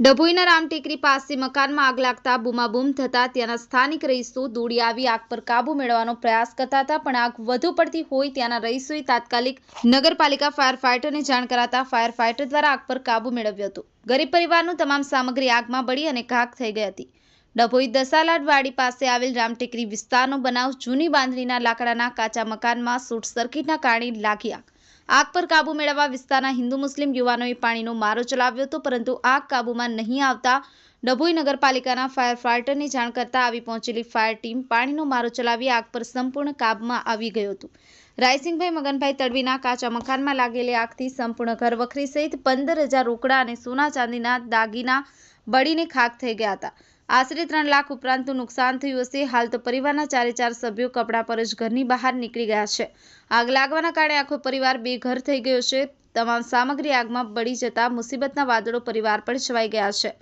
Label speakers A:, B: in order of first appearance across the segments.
A: ડભોઈના રામટેકરી પાસે મકાનમાં આગ લાગતા બૂમાબૂમ થતા ત્યાંના સ્થાનિક રહીશો દોડી આવી આગ પર કાબુ મેળવવાનો પ્રયાસ કરતા હતા, પણ આગ વધુ પડતી હોય ત્યાંના રહીશોએ તાત્કાલિક નગરપાલિકા ફાયર ફાઇટરને જાણ કરાતા ફાયર ફાઇટર દ્વારા આગ પર કાબુ મેળવ્યો હતો. ગરીબ પરિવારનું તમામ સામગ્રી આગમાં બળી અને ઘાક થઈ ગઈ હતી. ડભોઈ દસાલાડવાડી પાસે આવેલ રામટેકરી વિસ્તારનો બનાવ જૂની બાંધણીના લાકડાના કાચા મકાનમાં શોર્ટ સર્કિટના કારણે લાગી આગ. આગ પર કાબુ મેળવવા વિસ્તારના હિન્દુ મુસ્લિમ યુવાનોએ પાણીનો મારો ચલાવ્યો હતો, પરંતુ આગ કાબૂમાં નહીં આવતા ડભોઈ નગરપાલિકાના ફાયર ફાઇટરને જાણ કરતા આવી પહોંચેલી ફાયર ટીમ પાણીનો મારો ચલાવી આગ પર સંપૂર્ણ કાબમાં આવી ગયું હતું. રાયસિંગભાઈ મગનભાઈ તડવીના કાચા મકાનમાં લાગેલી આગથી સંપૂર્ણ ઘર વખરી સહિત પંદર હજાર રોકડા અને સોના ચાંદીના દાગીના બળીને ખાક થઈ ગયા હતા. આશરે ત્રણ લાખ ઉપરાંતનું નુકસાન થયું હશે. હાલ તો પરિવારના ચારે ચાર સભ્યો કપડાં પર જ ઘરની બહાર નીકળી ગયા છે. આગ લાગવાના કારણે આખો પરિવાર બેઘર થઈ ગયો છે. તમામ સામગ્રી આગમાં બળી જતા મુસીબતના વાદળો પરિવાર પર છવાઈ ગયા છે.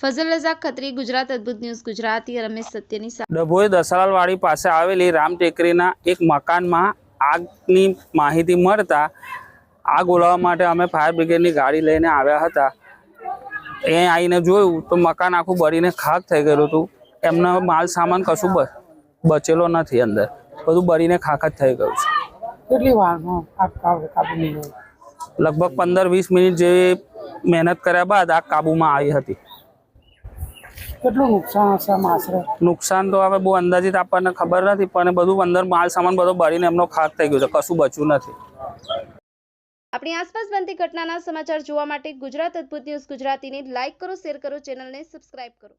A: ફઝલ રઝાક, ખત્રી, ગુજરાત, અદ્ભુત ન્યૂઝ, ગુજરાતી, રમેશ સત્યની
B: ડભોઈ દસાલાલવાડી પાસે આવેલી રામ ટેકરીના એક મકાનમાં આગની માહિતી મળતા આગ ઓલવવા માટે અમે ફાયર બ્રિગેડની ગાડી લઈને આવ્યા હતા. એ આવીને જોયું તો મકાન આખું બળીને ખાક થઈ ગયેલું હતું. એમનો માલ સામાન કશું બચેલો નથી અંદર. બધું બળીને ખાક જ થઈ ગયું છે.
C: કેટલી વારમાં
B: લગભગ પંદર વીસ મિનિટ જેવી મહેનત કર્યા બાદ આગ કાબુમાં આવી હતી.
C: કેટલું નુકસાન હશે આશરે?
B: નુકસાન તો હવે બહુ અંદાજિત આપણને ખબર નથી પણ બધું અંદર માલ સામાન બધો બળીને એમનો ખાક થઈ ગયો છે. કશું બચ્યું નથી.
A: આપણી આસપાસ બનતી ઘટનાના સમાચાર જોવા માટે ગુજરાત અદ્ભુત ન્યૂઝ ગુજરાતીને લાઇક કરો, શેર કરો, ચેનલને સબસ્ક્રાઇબ કરો.